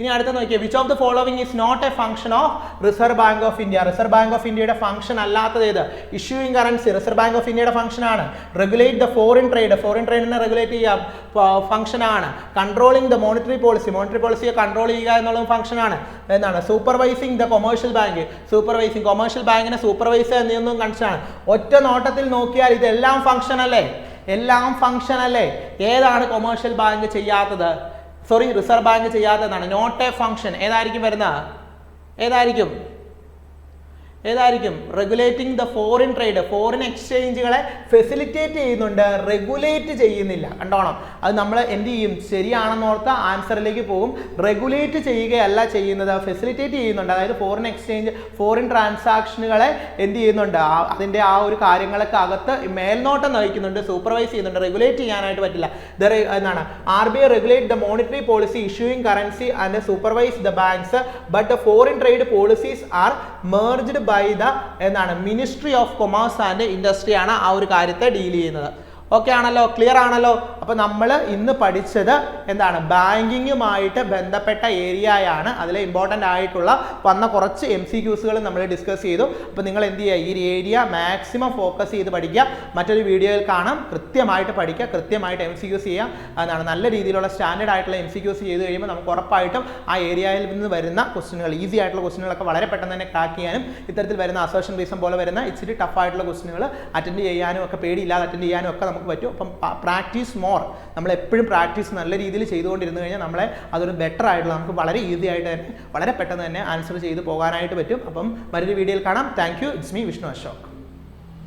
ഇനി അടുത്ത നോക്കിയാൽ which of the following is not a function of Reserve Bank of India Reserve Bank of ഇന്ത്യയുടെ ഫംഗ്ഷൻ അല്ലാത്തത് ഏത്? Issuing currency Reserve Bank of ഇന്ത്യയുടെ ഫംഗ്ഷൻ ആണ്. Regulate the foreign trade foreign ട്രേഡിനെ regulate ചെയ്യാം ഫംഗ്ഷൻ ആണ്. Controlling the monetary policy monetary പോളിസിയെ control ചെയ്യുക എന്നുള്ളത് function ആണ്. എന്താണ് supervising the commercial bank supervising commercial ബാങ്കിനെ സൂപ്പർവൈസ് എന്നൊന്നും കൺസേൺ ആണ്. ഒറ്റ നോട്ടത്തിൽ നോക്കിയാൽ ഇതെല്ലാം ഫംഗ്ഷൻ അല്ലേ? എല്ലാം ഫംഗ്ഷൻ അല്ലേ? ഏതാണ് കൊമേഴ്ഷ്യൽ ബാങ്ക് ചെയ്യാത്തത്? സോറി റിസർവ് ബാങ്ക് ചെയ്യാത്തതാണ്. നോട്ട് എ ഫംഗ്ഷൻ ഏതായിരിക്കും വരുന്ന ഏതായിരിക്കും? ഏതായിരിക്കും? Regulating the foreign trade foreign എക്സ്ചേഞ്ചുകളെ facilitate ചെയ്യുന്നുണ്ട് റെഗുലേറ്റ് ചെയ്യുന്നില്ല. കണ്ടോണം? അത് നമ്മൾ എന്ത് ചെയ്യും? ശരിയാണെന്നോർത്ത ആൻസറിലേക്ക് പോകും റെഗുലേറ്റ് ചെയ്യുകയല്ല ചെയ്യുന്നത് ഫെസിലിറ്റേറ്റ് ചെയ്യുന്നുണ്ട്. അതായത് ഫോറിൻ എക്സ്ചേഞ്ച് ഫോറിൻ ട്രാൻസാക്ഷനുകളെ എന്ത് ചെയ്യുന്നുണ്ട്? അതിന്റെ ആ ഒരു കാര്യങ്ങളൊക്കെ അകത്ത് മേൽനോട്ടം നയിക്കുന്നുണ്ട് സൂപ്പർവൈസ് ചെയ്യുന്നുണ്ട്. റെഗുലേറ്റ് ചെയ്യാനായിട്ട് പറ്റില്ല. ദ എന്താണ്? R B I regulate the monetary policy issuing currency and supervise the banks but the foreign trade policies are merged by the എന്നാണ് മിനിസ്ട്രി ഓഫ് കൊമേഴ്സ് ആൻഡ് ഇൻഡസ്ട്രിയാണ് ആ ഒരു കാര്യത്തെ ഡീൽ ചെയ്യുന്നത്. ഓക്കെ ആണല്ലോ ക്ലിയർ ആണല്ലോ. അപ്പൊ നമ്മൾ ഇന്ന് പഠിച്ചത് എന്താണ്? ബാങ്കിങ്ങുമായിട്ട് ബന്ധപ്പെട്ട ഏരിയയാണ്. അതിലെ ഇമ്പോർട്ടന്റ് ആയിട്ടുള്ള വന്ന കുറച്ച് എം സി ക്യൂസുകൾ നമ്മൾ ഡിസ്കസ് ചെയ്തു. അപ്പോൾ നിങ്ങൾ എന്ത് ചെയ്യുക? ഈ ഏരിയ മാക്സിമം ഫോക്കസ് ചെയ്ത് പഠിക്കുക. മറ്റൊരു വീഡിയോയിൽ കാണാം. കൃത്യമായിട്ട് പഠിക്കുക. കൃത്യമായിട്ട് എം സി ക്യൂസ് ചെയ്യുക. അതാണ് നല്ല രീതിയിലുള്ള സ്റ്റാൻഡേർഡ് ആയിട്ടുള്ള എം സി ക്യൂസ് ചെയ്ത് കഴിയുമ്പോൾ നമുക്ക് ഉറപ്പായിട്ടും ആ ഏരിയയിൽ നിന്ന് വരുന്ന ക്വസ്റ്റിനുകൾ ഈസി ആയിട്ടുള്ള ക്വസ്റ്റിനുകളൊക്കെ വളരെ പെട്ടെന്ന് തന്നെ ക്രാക്ക് ചെയ്യാനും ഇത്തരത്തിൽ വരുന്ന അസോഷൻ റീസൺ പോലെ വരുന്ന ഇച്ചിരി ടഫ് ആയിട്ടുള്ള ക്വസ്റ്റിനുകൾ അറ്റൻഡ് ചെയ്യാനും ഒക്കെ പേടിയില്ലാതെ അറ്റൻഡ് ചെയ്യാനും ഒക്കെ നമുക്ക് പറ്റും. അപ്പം പ്രാക്ടീസ് മോർ. നമ്മൾ എപ്പോഴും പ്രാക്ടീസ് നല്ല രീതിയിൽ ചെയ്തുകൊണ്ടിരുന്നു കഴിഞ്ഞാൽ നമ്മളെ അതൊരു ബെറ്റർ ആയിട്ടുള്ള നമുക്ക് വളരെ ഈസി ആയിട്ട് തന്നെ വളരെ പെട്ടെന്ന് തന്നെ ആൻസർ ചെയ്ത് പോകാനായിട്ട് പറ്റും. അപ്പം മറ്റൊരു വീഡിയോയിൽ കാണാം. Thank you it's me Vishnu Ashok